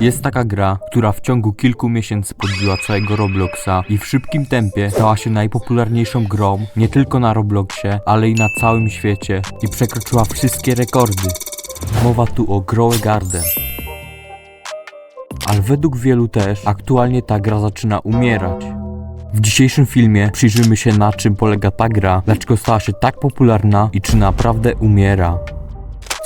Jest taka gra, która w ciągu kilku miesięcy podbiła całego Robloxa i w szybkim tempie stała się najpopularniejszą grą nie tylko na Robloxie, ale i na całym świecie i przekroczyła wszystkie rekordy. Mowa tu o Grow Garden. Ale według wielu też aktualnie ta gra zaczyna umierać. W dzisiejszym filmie przyjrzymy się na czym polega ta gra, dlaczego stała się tak popularna i czy naprawdę umiera.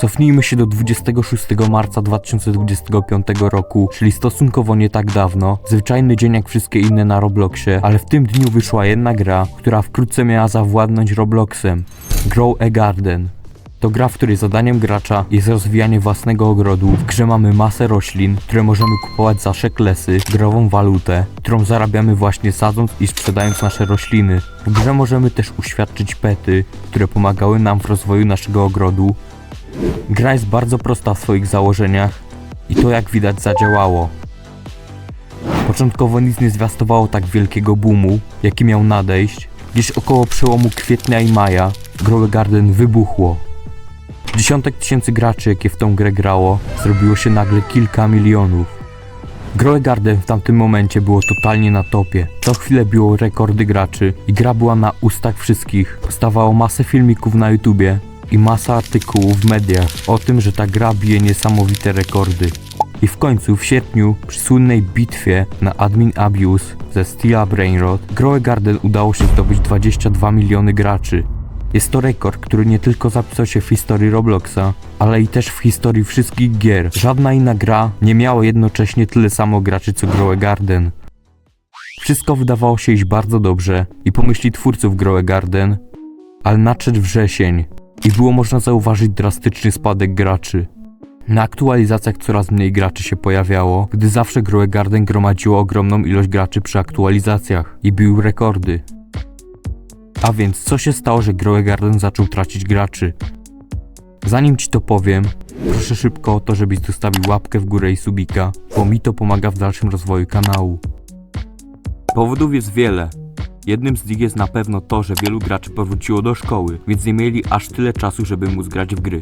Cofnijmy się do 26 marca 2025 roku, czyli stosunkowo nie tak dawno. Zwyczajny dzień jak wszystkie inne na Robloxie, ale w tym dniu wyszła jedna gra, która wkrótce miała zawładnąć Robloxem. Grow a Garden. To gra, w której zadaniem gracza jest rozwijanie własnego ogrodu. W grze mamy masę roślin, które możemy kupować za szeklesy, grową walutę, którą zarabiamy właśnie sadząc i sprzedając nasze rośliny. W grze możemy też uświadczyć pety, które pomagały nam w rozwoju naszego ogrodu. Gra jest bardzo prosta w swoich założeniach i to jak widać zadziałało. Początkowo nic nie zwiastowało tak wielkiego boomu, jaki miał nadejść. Gdzieś około przełomu kwietnia i maja Grow a Garden wybuchło. Dziesiątek tysięcy graczy, jakie w tą grę grało, zrobiło się nagle kilka milionów. Grow a Garden w tamtym momencie było totalnie na topie. Co chwilę biło rekordy graczy i gra była na ustach wszystkich. Powstawało masę filmików na YouTubie i masa artykułów w mediach o tym, że ta gra bije niesamowite rekordy. I w końcu w sierpniu przy słynnej bitwie na Admin Abuse ze Stila Brainrot Grow a Garden udało się zdobyć 22 miliony graczy. Jest to rekord, który nie tylko zapisał się w historii Robloxa, ale i też w historii wszystkich gier. Żadna inna gra nie miała jednocześnie tyle samo graczy co Grow a Garden. Wszystko wydawało się iść bardzo dobrze i pomyśli twórców Grow a Garden, ale nadszedł wrzesień i było można zauważyć drastyczny spadek graczy. Na aktualizacjach coraz mniej graczy się pojawiało, gdy zawsze Grow a Garden gromadziło ogromną ilość graczy przy aktualizacjach i bił rekordy. A więc co się stało, że Grow a Garden zaczął tracić graczy? Zanim ci to powiem, proszę szybko o to, żebyś zostawił łapkę w górę i subika, bo mi to pomaga w dalszym rozwoju kanału. Powodów jest wiele. Jednym z nich jest na pewno to, że wielu graczy powróciło do szkoły, więc nie mieli aż tyle czasu, żeby móc grać w gry.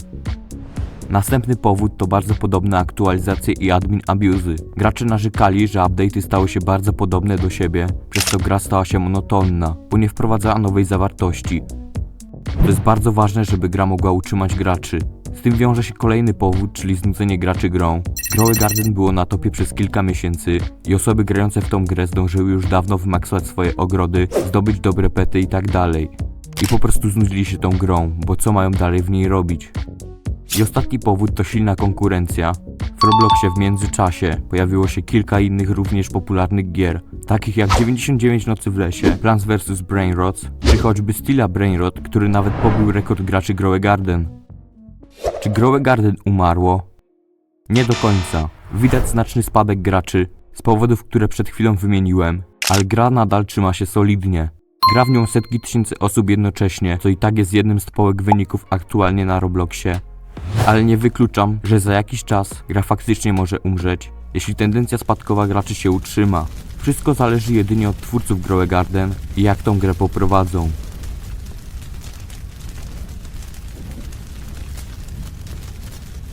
Następny powód to bardzo podobne aktualizacje i admin abuzy. Gracze narzekali, że update'y stały się bardzo podobne do siebie, przez co gra stała się monotonna, bo nie wprowadzała nowej zawartości. To jest bardzo ważne, żeby gra mogła utrzymać graczy. Z tym wiąże się kolejny powód, czyli znudzenie graczy grą. Grow a Garden było na topie przez kilka miesięcy i osoby grające w tą grę zdążyły już dawno wymaksować swoje ogrody, zdobyć dobre pety i tak dalej. I po prostu znudzili się tą grą, bo co mają dalej w niej robić? I ostatni powód to silna konkurencja. W Robloxie w międzyczasie pojawiło się kilka innych również popularnych gier, takich jak 99 nocy w lesie, Plants vs Brainrots, czy choćby Stila Brainrot, który nawet pobił rekord graczy Grow a Garden. Czy Grow a Garden umarło? Nie do końca. Widać znaczny spadek graczy z powodów, które przed chwilą wymieniłem, ale gra nadal trzyma się solidnie. Gra w nią setki tysięcy osób jednocześnie, co i tak jest jednym z typowych wyników aktualnie na Robloxie. Ale nie wykluczam, że za jakiś czas gra faktycznie może umrzeć, jeśli tendencja spadkowa graczy się utrzyma. Wszystko zależy jedynie od twórców Grow a Garden i jak tą grę poprowadzą.